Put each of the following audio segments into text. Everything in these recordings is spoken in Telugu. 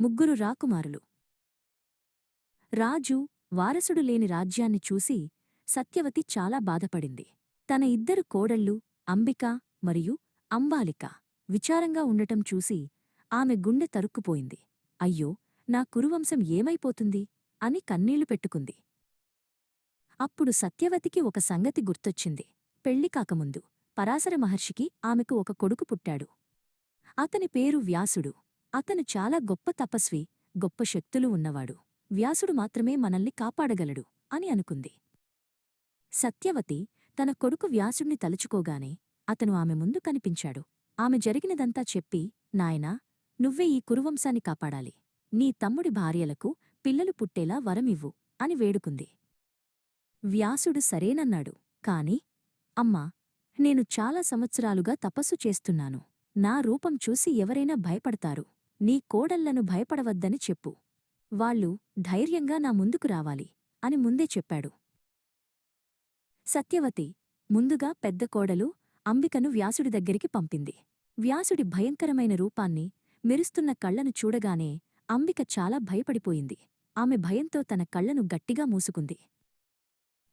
ముగ్గురు రాకుమారులు. రాజు వారసుడు లేని రాజ్యాన్ని చూసి సత్యవతి చాలా బాధపడింది. తన ఇద్దరు కోడళ్ళు అంబిక మరియు అంబాలిక విచారంగా ఉండటం చూసి ఆమె గుండె తరుక్కుపోయింది. అయ్యో నా కురువంశం ఏమైపోతుంది? అని కన్నీళ్ళు పెట్టుకుంది. అప్పుడు సత్యవతికి ఒక సంగతి గుర్తొచ్చింది. పెళ్ళి కాకముందు పరాశర మహర్షికి ఆమెకు ఒక కొడుకు పుట్టాడు. అతని పేరు వ్యాసుడు. అతను చాలా గొప్ప తపస్వి గొప్ప శక్తులు ఉన్నవాడు. వ్యాసుడు మాత్రమే మనల్ని కాపాడగలడు అని అనుకుంది. సత్యవతి తన కొడుకు వ్యాసుణ్ణి తలుచుకోగానే అతను ఆమె ముందు కనిపించాడు. ఆమె జరిగినదంతా చెప్పి నాయనా నువ్వే ఈ కురువంశాన్ని కాపాడాలి. నీ తమ్ముడి భార్యలకు పిల్లలు పుట్టేలా వరమివ్వు అని వేడుకుంది. వ్యాసుడు సరేనన్నాడు. కాని అమ్మా నేను చాలా సంవత్సరాలుగా తపస్సు చేస్తున్నాను. నా రూపం చూసి ఎవరైనా భయపడతారు. నీ కోడళ్ళను భయపడవద్దని చెప్పు. వాళ్ళు ధైర్యంగా నా ముందుకు రావాలి అని ముందే చెప్పాడు. సత్యవతి ముందుగా పెద్ద కోడలు అంబికను వ్యాసుడి దగ్గరికి పంపింది. వ్యాసుడి భయంకరమైన రూపాన్ని మెరుస్తున్న కళ్ళను చూడగానే అంబిక చాలా భయపడిపోయింది. ఆమె భయంతో తన కళ్ళను గట్టిగా మూసుకుంది.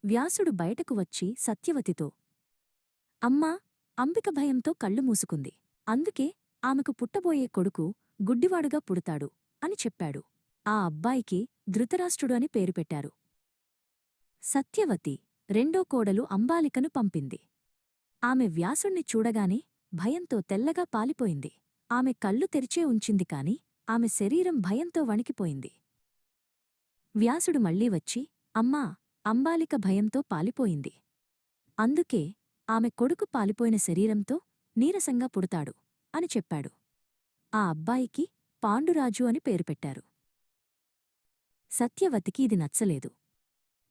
వ్యాసుడు బయటకు వచ్చి సత్యవతితో అమ్మా అంబిక భయంతో కళ్ళు మూసుకుంది. అందుకే ఆమెకు పుట్టబోయే కొడుకు గుడ్డివాడుగా పుడతాడు అని చెప్పాడు. ఆ అబ్బాయికి ధృతరాష్ట్రుడు అని పేరు పెట్టారు. సత్యవతి రెండో కోడలు అంబాలికను పంపింది. ఆమె వ్యాసుణ్ణి చూడగానే భయంతో తెల్లగా పాలిపోయింది. ఆమె కళ్ళు తెరిచే ఉంచింది కాని ఆమె శరీరం భయంతో వణికిపోయింది. వ్యాసుడు మళ్ళీ వచ్చి అమ్మా అంబాలిక భయంతో పాలిపోయింది. అందుకే ఆమె కొడుకు పాలిపోయిన శరీరంతో నీరసంగా పుడతాడు అని చెప్పాడు. ఆ అబ్బాయికి పాండురాజు అని పేరు పెట్టారు. సత్యవతికి ఇది నచ్చలేదు.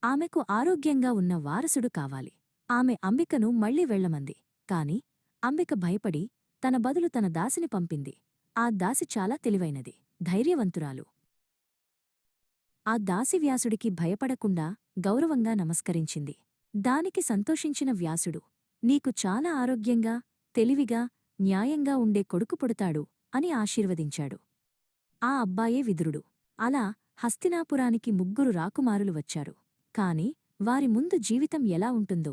ఆమెకు ఆరోగ్యంగా ఉన్న వారసుడు కావాలి. ఆమె అంబికను మళ్ళీ వెళ్ళమంది కాని అంబిక భయపడి తన బదులు తన దాసిని పంపింది. ఆ దాసి చాలా తెలివైనది ధైర్యవంతురాలు. ఆ దాసి వ్యాసుడికి భయపడకుండా గౌరవంగా నమస్కరించింది. దానికి సంతోషించిన వ్యాసుడు నీకు చాలా ఆరోగ్యంగా తెలివిగా న్యాయంగా ఉండే కొడుకు పుడతాడు. అని ఆశీర్వదించాడు. ఆ అబ్బాయే విదురుడు. అలా హస్తినాపురానికి ముగ్గురు రాకుమారులు వచ్చారు. కాని వారి ముందు జీవితం ఎలా ఉంటుందో